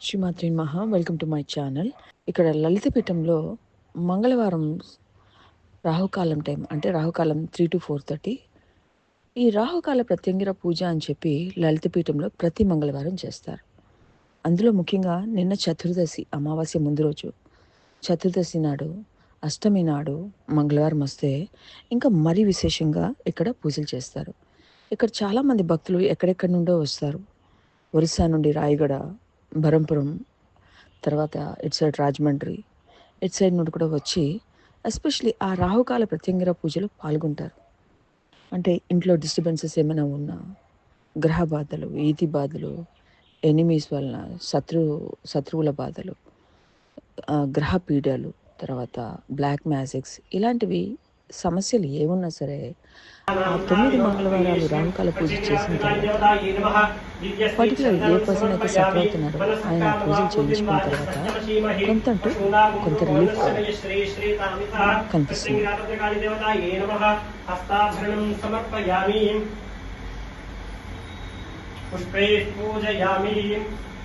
శ్రీమాత్రి మహా welcome to my channel ఇక్కడ లలితపీఠంలో మంగళవారం రాహుకాలం టైం అంటే రాహుకాలం త్రీ టు ఫోర్ థర్టీ ఈ రాహుకాల ప్రత్యంగిర పూజ అని చెప్పి లలితపీఠంలో ప్రతి మంగళవారం చేస్తారు. అందులో ముఖ్యంగా నిన్న చతుర్దశి అమావాస్య ముందు రోజు. చతుర్దశి నాడు అష్టమి నాడు మంగళవారం వస్తే ఇంకా మరీ విశేషంగా ఇక్కడ పూజలు చేస్తారు. ఇక్కడ చాలామంది భక్తులు ఎక్కడెక్కడి నుండో వస్తారు. ఒరిస్సా నుండి రాయగడ బరంపురం తర్వాత it side Rajahmundry it side నుండి కూడా వచ్చి ఎస్పెషలీ ఆ రాహుకాల ప్రత్యంగిర పూజలో పాల్గొంటారు. అంటే ఇంట్లో డిస్టర్బెన్సెస్ ఏమైనా ఉన్నా గ్రహ బాధలు ఈతి బాధలు ఎనిమీస్ వలన శత్రు శత్రువుల బాధలు గ్రహ పీడలు తర్వాత బ్లాక్ మ్యాజిక్స్ ఇలాంటివి సమస్యలు ఏమున్నా సరే ఆ తొమ్మిది మంగళవారాలు రామకాల పూజ చేసిన తర్వాత వాటిలో ఏ పర్సన్ అయితే సఫర్ అవుతున్నారో ఆయన పూజలు చేయించుకున్న తర్వాత కొంత అంటూ కొంత రిలీఫ్ కనిపిస్తుంది. पुष्पे पूजयामी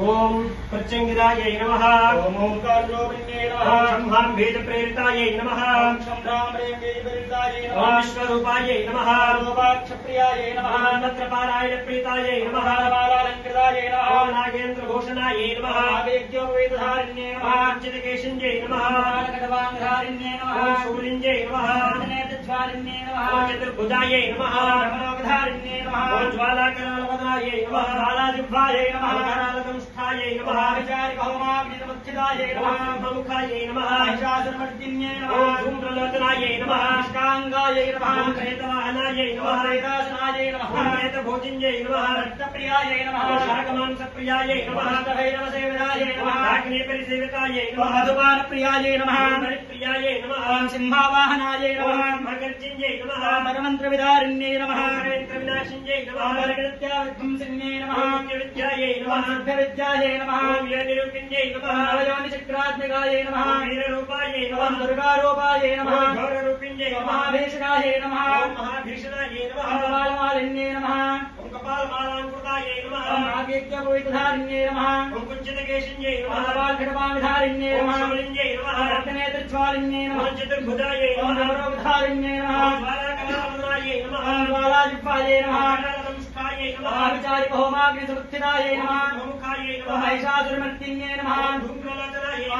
ॐ प्रत्यङ्गिरायै नमः। ॐकाण्डोभिन्ये नमः। ब्रह्मां भेदप्रेरितायै नमः। ॐ विश्वरूपायै नमः। लोपाक्षप्रियायै नमः। तत्र पारायणप्रीतायै नमः। बालालङ्कृतायै नमः। नमः। नमः। नमः। नमः। ज्वालाकर्णोपधारिण्ये नमः। चतुर्भुजायै नमः। नवरोगधारिण्ये नमः। ज्वालाकर्णोपधायै नमः। ज्वालाजिह्वायै नमः। करालकंष्ठायै नमः। विचारिकौमावृतमक्षितायै नमः। प्रमुखायै नमः। शासनमर्दिन्ये नमः। धूम्रलोचनायै नमः। निष्काङ्गायै नमः प्रेतवाहनायै नमः। प्रेतासनायै मोचिञ्जय नमः रक्तप्रियायै नमः शाकमांसप्रियायै नमः हस्तभैरवसेवितायै नमः धाग्नेपरिसेवितायै नमः मधुपानप्रियायै नमः परिप्रियायै नमः सिंहावाहनायै नमः मकर्जिञ्जय नमः परमन्त्रविदारिण्यै नमः मन्त्रविनाशिञ्जय नमः परगृत्याविध्वंसिन्यै नमः विद्यायै नमः सिद्धविद्यायै नमः निरूपिञ्जय नमः नवयोनिचक्रात्मिकायै नमः वीररूपायै नमः दुर्गारूपायै नमः महालिंगे महाभीषणाय नमः। महाभीषणाय नमः। कपालमालिन्ये नमः। ओम कपालमालाङ्कुरदाय नमः। ओम नागेज्ञपुवितधारिण्ये नमः। ओम कुञ्चितकेशिन्ये नमः। कपालखटपाविधारिण्ये नमः। शिवलिङ्गे नमः। रत्नेत्रज्वालिन्ये नमः। चतुर्भुजाय नमः। ओम नवरोपधारिण्ये नमः। बालाकलामनाय नमः। बालाजिह्वाय नमः। नमः। विचारि बहुमाग्निसुबुद्धिदाय नमः। मुखाय नमः। महिषासुरमर्तिन्ये नमः।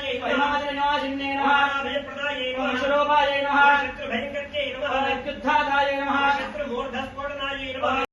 నమః వేదాసనాయే ఓం నమః ప్రేతభోజింజై ఓం నమః రక్తప్రియాయే నమః ఓం శాకమాంసప్రియాయై ఓం నమః అష్టభైరవసేవిదాయే